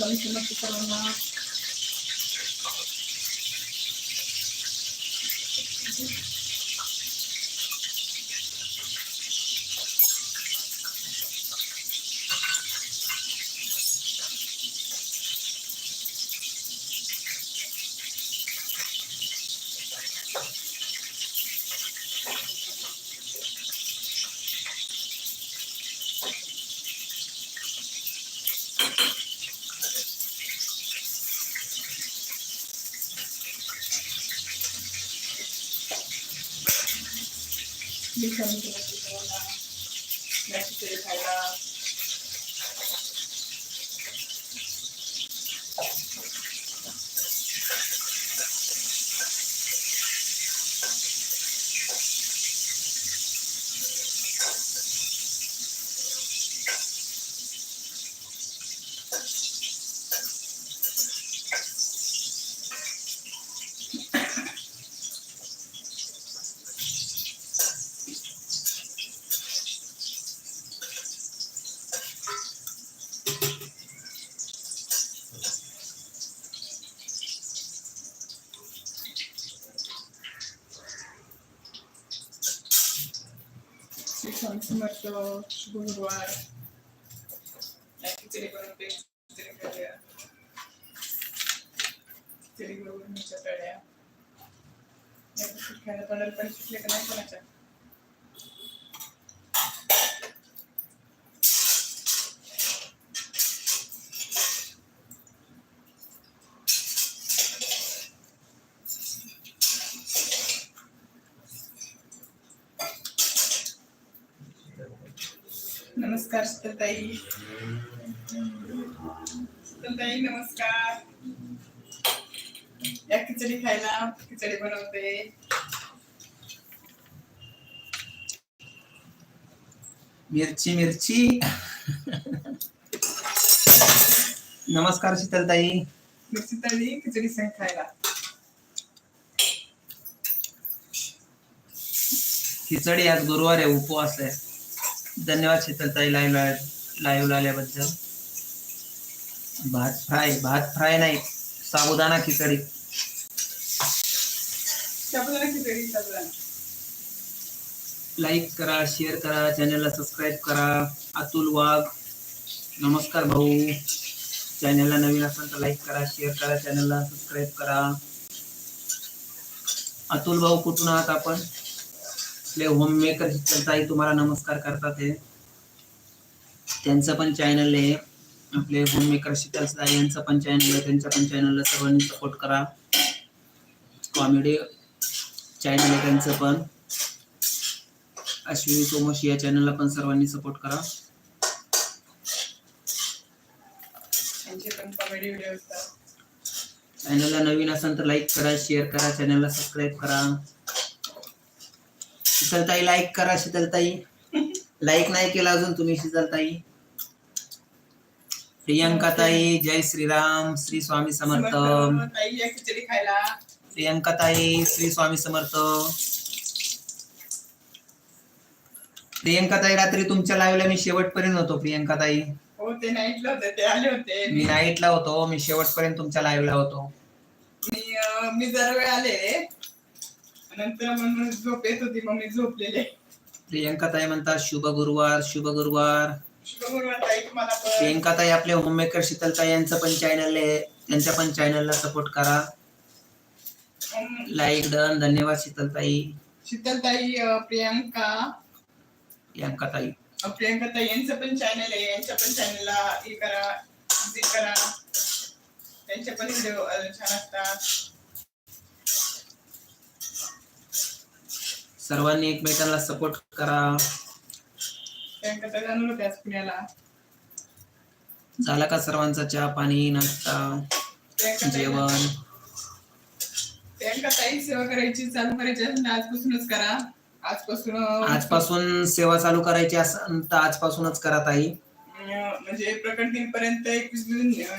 श्री स्वामी समर्थ सर्वांना श्री स्वामी समर्थ सर्वांना या खिचडी खायला श्री स्वामी समर्थ शुभ गुरुवार या खिचडी बनवते खिचडी खाऊया खिचडी बरोबर मिरच्या तळ्या पण सुटले का नाही कोणाच्या नमस्कार शीतलताई शीतलताई नमस्कार. या खिचडी खायला खिचडी बनवते. मिरची मिरची. नमस्कार शीतलताई मिरची खिचडी संग खायला. खिचडी आज गुरुवार आहे उपवास आहे. धन्यवाद शीतलताई लाईव्ह लाईव्ह आल्याबद्दल. भात फ्राय भात फ्राय नाही साबुदाणा खिचडी. लाईक करा शेअर करा चॅनलला सबस्क्राईब करा. अतुल वाघ नमस्कार भाऊ. चॅनलला नवीन असाल तर लाईक करा शेअर करा चॅनलला सबस्क्राईब करा. अतुल भाऊ कुठून आहात आपण? आपले होम मेकर ताई तुम्हाला नमस्कार करतात हे. त्यांचं पण चॅनल आहे. आपले होम मेकर साई यांचं पण चॅनल आहे. त्यांच्या पण चॅनलला सर्वांनी सपोर्ट करा. कॉमेडी चॅनल आहे त्यांचं पण. अश्विनी सोमोशी या चॅनलला पण सर्वांनी सपोर्ट करा. चॅनलला नवीन असाल तर लाईक करा शेअर करा चॅनलला सबस्क्राईब करा. शीतलताई लाईक करा शीतलताई. लाईक नाही केला अजून तुम्ही शीतलताई. प्रियंका ताई जय श्रीराम श्री स्वामी समर्थ. प्रियंका ताई श्री स्वामी समर्थ. प्रियंका ताई रात्री तुमच्या लाईव्हला मी शेवटपर्यंत होतो प्रियंका ताई हो ते नाईटला होते ते आले होते. मी नाईटला होतो मी शेवटपर्यंत तुमच्या लाईव्हला होतो. मी मी जरा वेळ आले नंतर मग झोप येत होती मग मी झोपलेले. प्रियंका ताई म्हणतात शुभ गुरुवार शुभ गुरुवार. शुभ गुरुवार ताई तुम्हाला पण. प्रियंका ताई आपले होममेकर शीतलताई यांचं पण चॅनल आहे. त्यांच्या पण चॅनलला सपोर्ट करा. लाईक डन धन्यवाद शीतलताई. शीतलताई अं, प्रियांका. प्रियंका ताई अं, प्रियांका ताई यांचं पण चॅनल आहे. यांच्या पण चॅनलला हे करा. विजिट करा. त्यांचे पण व्हिडिओ छान असतात. सर्वांनी एकमेकांना सपोर्ट करा. होत्या पुण्याला झाला का सर्वांचा चहा पाणी नाश्ता जेवण? ताई सेवा करायची चालू करायची आजपासूनच करा आजपासून आजपासून सेवा चालू करायची असेल तर आजपासूनच करा ताई. म्हणजे प्रकट दिनपर्यंत एकवीस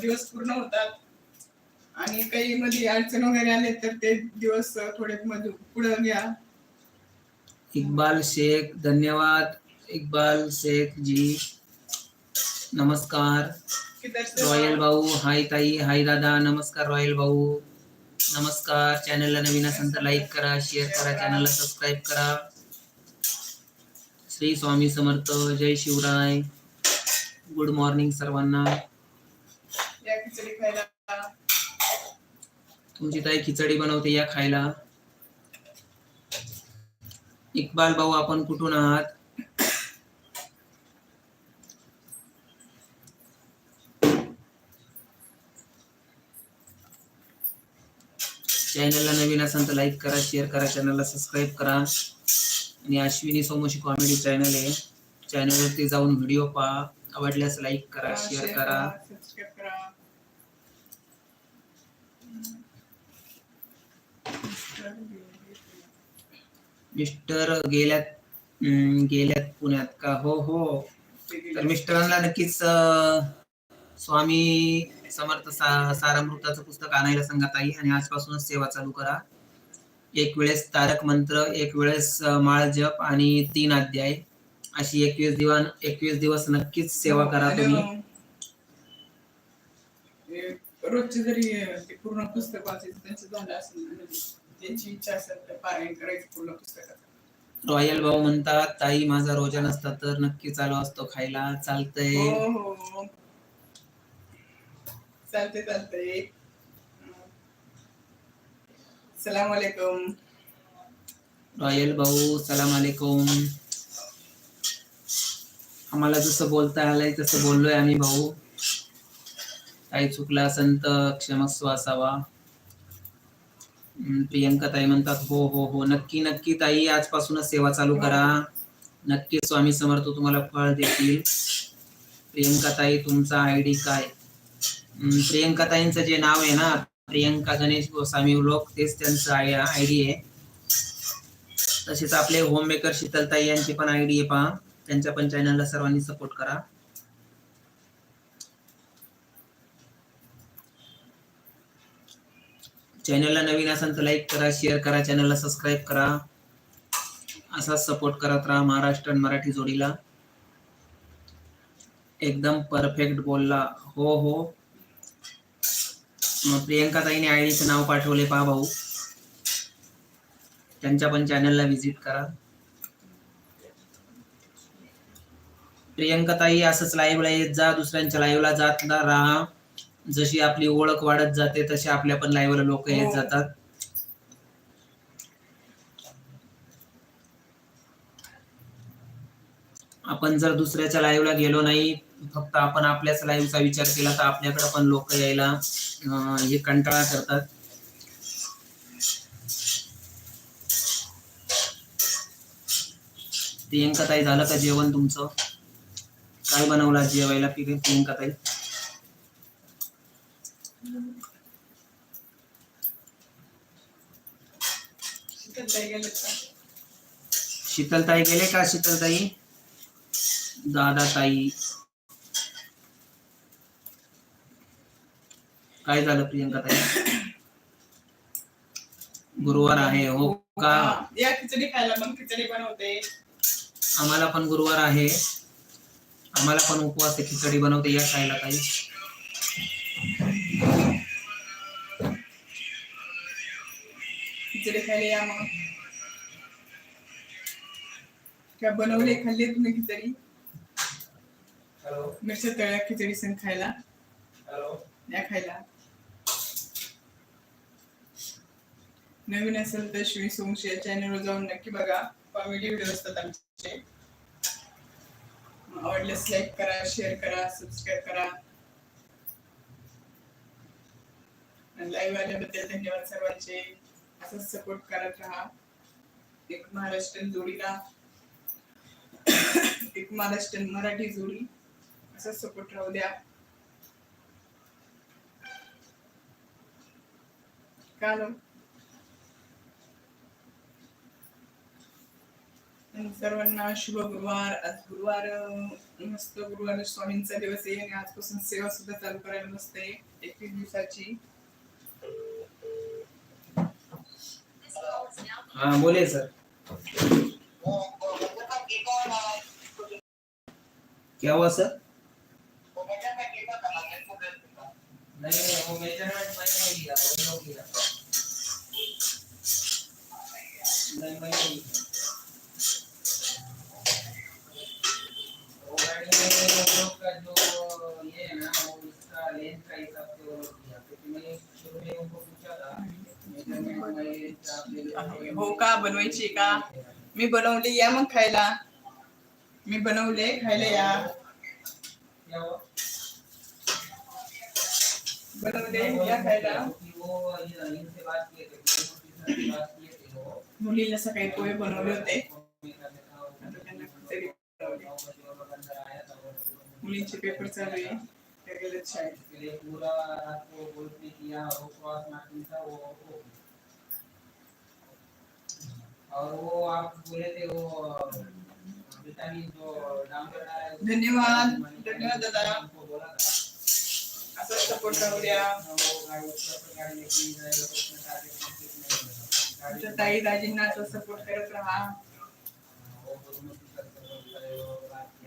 दिवस पूर्ण होतात. आणि काही मध्ये अडचण वगैरे आले तर ते दिवस थोडे मध्ये पुढे घ्या. इकबाल शेख धन्यवाद. इकबाल शेख जी नमस्कार. रॉयल भाऊ हाय ताई हाय दादा नमस्कार रॉयल भाऊ. नमस्कार. चॅनलला नवीन असेल तर लाईक करा शेअर करा चॅनलला सबस्क्राईब करा. श्री स्वामी समर्थ जय शिवराय. गुड मॉर्निंग सर्वांना. तुमची ताई खिचडी बनवते या खायला. इक्बाल भाऊ आपण कुठून आहात? चॅनलला नवीन असाल तर लाईक करा शेअर करा चॅनलला सबस्क्राईब करा. आणि अश्विनी सोमोशी कॉमेडी चॅनल आहे. चॅनलवरती जाऊन व्हिडिओ पहा. आवडल्यास लाईक करा शेअर करा. सबस्क्राईब करा. मिस्टर गेल्यात गेल्यात पुण्यात का? हो हो. तर मिस्टरांना नक्कीच स्वामी समर्थ सा- सारामृताचं पुस्तक आणायला सांगत आहे आणि आजपासूनच सेवा चालू करा. एक वेळेस तारक मंत्र एक वेळेस माळ जप आणि तीन अध्याय. अशी एकवीस दिवस एकवीस दिवस नक्कीच सेवा करा तुम्ही. रोजचे जरी पूर्ण पुस्तक वाचायचं त्यांचं झालं असेल त्यांची इच्छा असेल तर पारायण करायचं पूर्ण पुस्तकाचं. रॉयल भाऊ म्हणतात ताई माझा रोजा नसता तर नक्की चालू असतो खायला. चालतंय. हो हो चालते चालते सलाम वालेकुम रॉयल भाऊ सलाम अलैकुम आम्हाला जसं बोलता आलंय तसं बोललोय आम्ही भाऊ. काही चुकला तर क्षमस्व असावा प्रियंका ताई म्हणतात हो हो हो नक्की नक्की ताई आजपासूनच सेवा चालू करा. नक्की स्वामी समर्थ तुम्हाला फळ देतील. प्रियंका ताई तुमचा आयडी काय? प्रियंका ताईंचं जे नाव आहे ना प्रियंका गणेश गोस्वामी लोक तेच त्यांचं आय डी आहे. तसेच आपले होम मेकर शीतलताई यांची पण आयडी आहे पहा. त्यांच्या पण चॅनलला सर्वांनी सपोर्ट करा. चॅनलला नवीन असाल तर लाईक करा शेअर करा चॅनलला सबस्क्राईब करा. असाच सपोर्ट करत राहा महाराष्ट्र आणि मराठी जोडीला. एकदम परफेक्ट बोलला. हो हो. मग प्रियंका ताईने आयडीचं नाव पाठवले पहा भाऊ. त्यांच्या पण चॅनलला व्हिजिट करा. प्रियंका ताई असंच लाईव्हला येत जा दुसऱ्यांच्या लाईव्हला जात ना राहा. जशी आपली ओळख वाढत जाते तशी आपल्या पण लाईव्हला लोक येत हो. जातात. आपण जर दुसऱ्याच्या लाईव्हला गेलो नाही फक्त आपण आपल्याच लाईव्हचा विचार केला तर आपल्याकडे पण लोक यायला हे कंटाळा करतात. प्रियंका ताई झालं का जेवण तुमचं? काय बनवलं जेवायला? प्रि- प्रियंका ताई शीतलताई गेले का शीतलताई? दादा ताई काय झालं प्रियंका ताई? गुरुवार आहे हो का? या खिचडी खायला मग खिचडी बनवते. आम्हाला पण गुरुवार आहे. आम्हाला पण उपवास खिचडी बनवते या खायला काही खिचडी खायला या मग. काय बनवले खाल्ली तुम्ही खिचडी. मिरच्या तळ्या खिचडी संग खायला. या खायला. नवीन असेल तर श्री सोमशी या चॅनलवर जाऊन नक्की बघा. कॉमेडी व्हिडिओ असतात आमचे. आवडल्यास लाईक करा शेअर करा सबस्क्राईब करा. लाईव्ह आल्याबद्दल धन्यवाद सर्वांचे. असंच सपोर्ट करत राहा. एक महाराष्ट्रीयन जोडीला. एक महाराष्ट्रीयन मराठी जोडी. असंच सपोर्ट राहू द्या. काल सर्वांना शुभ गुरुवार. आज गुरुवार मस्त गुरुवार. स्वामींचा दिवस आहे आणि आजपासून सेवा सुद्धा चालू करायला मस्त आहे एकवीस दिवसाची. हाँ बोलिए सर. क्या हुआ सर? नहीं वो मेजरमेंट मैंने नहीं लिया वो लोग हो लिया नहीं मैंने नहीं वो गाड़ी में वो लोग का जो ये है ना वो इसका लेंथ का हिसाब से वो हो लोग लिया क्योंकि मैंने शुरू में उनको पूछा था हो का? बनवायची का? मी बनवले या मग खायला. मी बनवले खायला या. बनवले या खायला. मुलीला सकाळी पोहे बनवले होते. मुलींचे पेपर चालू आहे. शाळेत इसके लिए पूरा रात को बोलते कि यहाँ उपवास नाटक था वो वो- और वो आप बोले थे वो विटामिन जो है धन्यवाद. धन्यवाद दादा. उनको बोला था असं सपोर्ट करू द्या ताई दाजींना तो सपोर्ट करत राहा. है किया।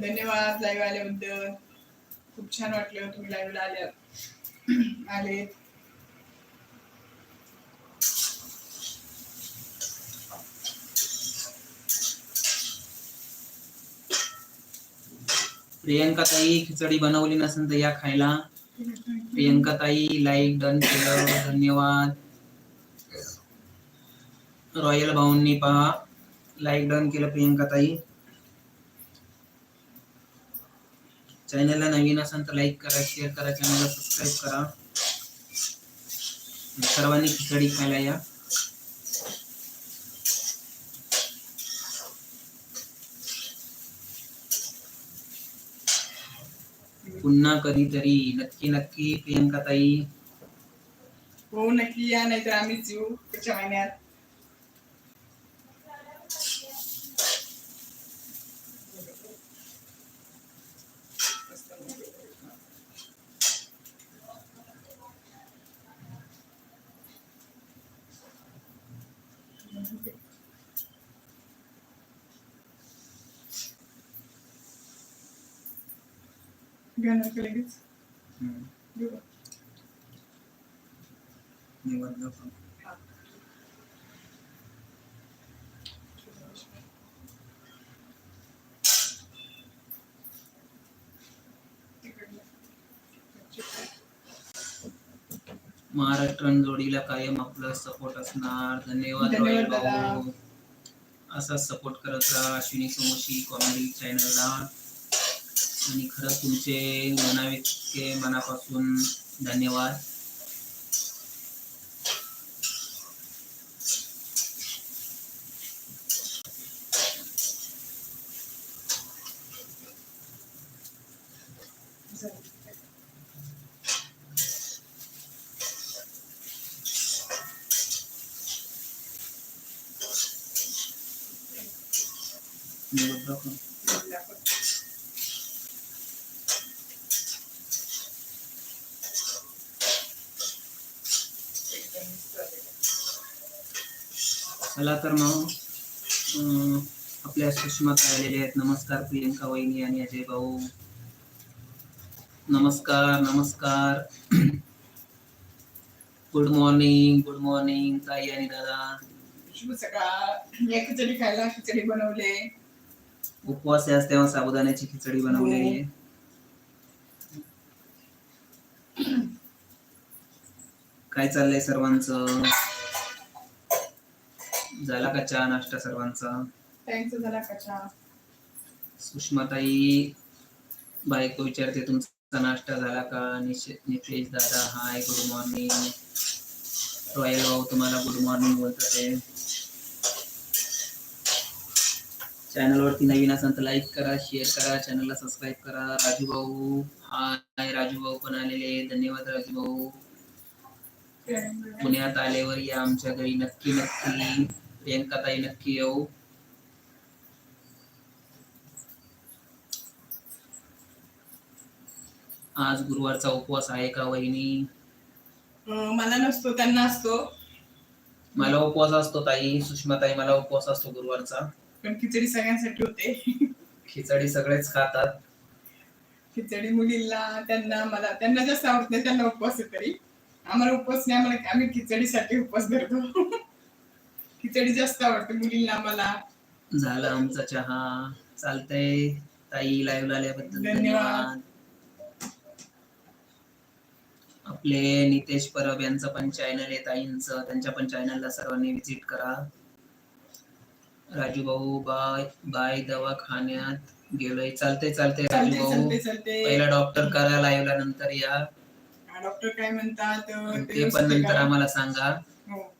धन्यवाद लाईव्ह आल्याबद्दल. खूप छान वाटलं तुम्ही लाईव्हला आल्या आले प्रियंका ताई खिचडी बनवली नसेल तर या खायला. प्रियंका ताई लाईक डन केलं. धन्यवाद. रॉयल भाऊंनी पहा. लाईक डन केलं प्रियंका ताई चॅनलला नवीन असेल तर लाईक करा शेअर करा चॅनलला सबस्क्राईब करा. सर्वांनी खिचडी खायला या. पुन्हा कधीतरी नक्की नक्की प्रियंका ताई हो नक्की या नाहीतर आम्हीच येऊ पुढच्या महिन्यात Thank you. लगेच घेऊ का? निवडणूक महाराष्ट्र जोडीला कायम आपलं सपोर्ट असणार. धन्यवाद रॉयल. भाऊ. असाच सपोर्ट करत राहा. अश्विनी सोमोशी कॉमेडी चॅनलला आणि खरंच तुमचे मनावितके मनापासून धन्यवाद. चला तर मग आपल्या सुषमा आलेले आहेत. नमस्कार प्रियंका वहिनी आणि अजय भाऊ. नमस्कार नमस्कार. गुड मॉर्निंग गुड मॉर्निंग ताई आणि दादा. खिचडी खायला खिचडी बनवले. उपवास आहे तेव्हा साबुदाण्याची खिचडी बनवलेली आहे काय चाललंय सर्वांचं? झाला का चहा नाश्ता सर्वांचा? त्यांचं झाला कशा सुषमाताई बायको विचारते तुमचा नाश्ता झाला का? नितेश दादा हाय गुड मॉर्निंग रॉयल भाऊ तुम्हाला गुड मॉर्निंग बोलतात आहे. चॅनलवरती नवीन असाल तर लाईक करा शेअर करा चॅनलला सबस्क्राईब करा. राजू भाऊ हाय राजू भाऊ पण आलेले. धन्यवाद राजू भाऊ. पुण्यात आल्यावर या आमच्या घरी नक्की नक्की. ताई नक्की येऊ. आज गुरुवारचा उपवास आहे का वहिनी? मला नसतो त्यांना असतो. मला उपवास असतो ताई सुषमा ताई मला उपवास असतो गुरुवारचा. पण खिचडी सगळ्यांसाठी होते. खिचडी सगळेच खातात. खिचडी मुलींना त्यांना मला त्यांना जास्त आवडत नाही त्यांना उपवास आहे तरी. आम्हाला उपवास नाही आम्हाला आम्ही खिचडीसाठी उपवास धरतो. खिचडी जास्त आवडते मुलींना मला. झालं आमचा चहा. चालतंय. ताई लाईव्ह आल्याबद्दल धन्यवाद. आपले नितेश परब यांचं पण चॅनल आहे ताईंचं. त्यांच्या पण चॅनलला सर्वांनी विजिट करा. राजू भाऊ बाय बाय दवाखान्यात गेलोय. चालते चालते राजू भाऊ. चालते चालते पहिला डॉक्टर करा लाईव्हला नंतर या. डॉक्टर काय म्हणतात ते पण नंतर. आम्हाला सांगा. हो.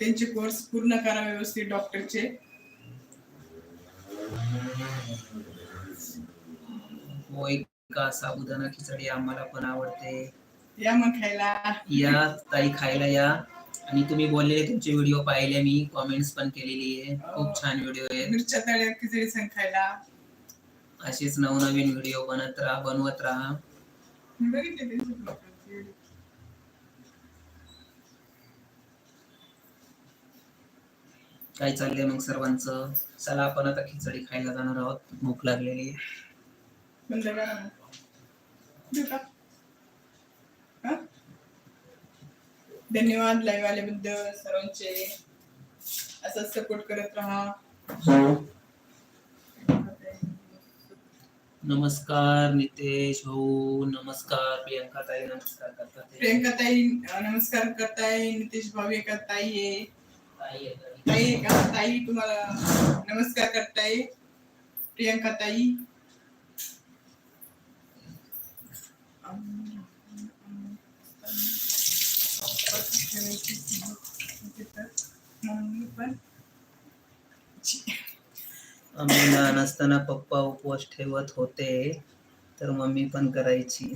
त्यांचे कोर्स पूर्ण करा व्यवस्थित डॉक्टरचे होय का साबुदाणा खिचडी आम्हाला पण आवडते. या मग खायला. या ताई खायला या. आणि तुम्ही बोललेले तुमचे व्हिडिओ पाहिले मी कॉमेंट्स पण केलेली आहे. खूप छान व्हिडिओ आहेत मिरच्या तळ्या खिचडी संग खायला. असेच नवनवीन व्हिडिओ बनत राहा बनवत राहा. बघितले त्यांचे काय चाललंय मग सर्वांचं? चला आपण आता खिचडी खायला जाणार आहोत. भूक लागलेली? हा? धन्यवाद लाईव्ह आल्याबद्दल सर्वांचे. असंच सपोर्ट करत राहा. नमस्कार नितेश भाऊ. नमस्कार प्रियंका ताई. नमस्कार करतात. प्रियंका ताई नमस्कार करताय नितेश भाऊ एका ताई आहे. ताई ताई. तुम्हाला नमस्कार करताय प्रियंका ताई. मम्मी आम्ही लहान असताना पप्पा उपवास ठेवत होते तर मम्मी पण करायची.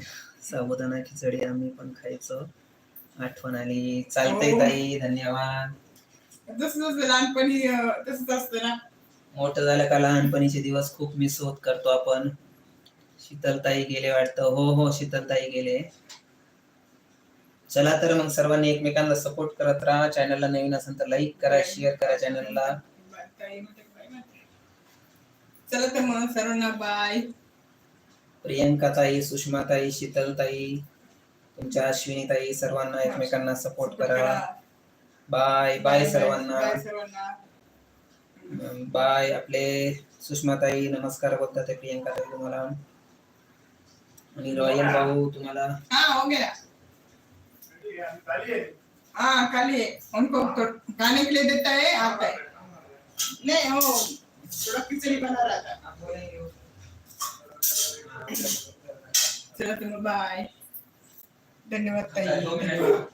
साबुदाणा खिचडी आम्ही पण खायचो. आठवण आली. चालतंय ताई धन्यवाद. जसं जसं लहानपणी तसंच असतं ना. मोठं झालं का लहानपणीचे दिवस खूप मिस होत करतो आपण. शीतलताई गेले वाटतं. हो हो शीतलताई गेले. चला तर मग सर्वांनी एकमेकांना सपोर्ट करत राहा. चॅनलला नवीन असेल तर लाईक करा शेअर करा चॅनलला. चला तर मग सर्वांना बाय प्रियंका ताई सुषमा ताई शीतल ताई तुमच्या अश्विनी ताई सर्वांना एकमेकांना सपोर्ट करा. बाय बाय सर्वांना बाय बाय आपले सुषमा ताई नमस्कार बोलतात प्रियंका ताई तुम्हाला. आणि रॉयल भाऊ तुम्हाला. हाँ हो गया हाँ खाली है उनको तो खाने के लिए देता है आता है. नहीं वो थोड़ा खिचड़ी बना रहा था. चलो तुम बाय धन्यवाद ताई. धन्यवाद.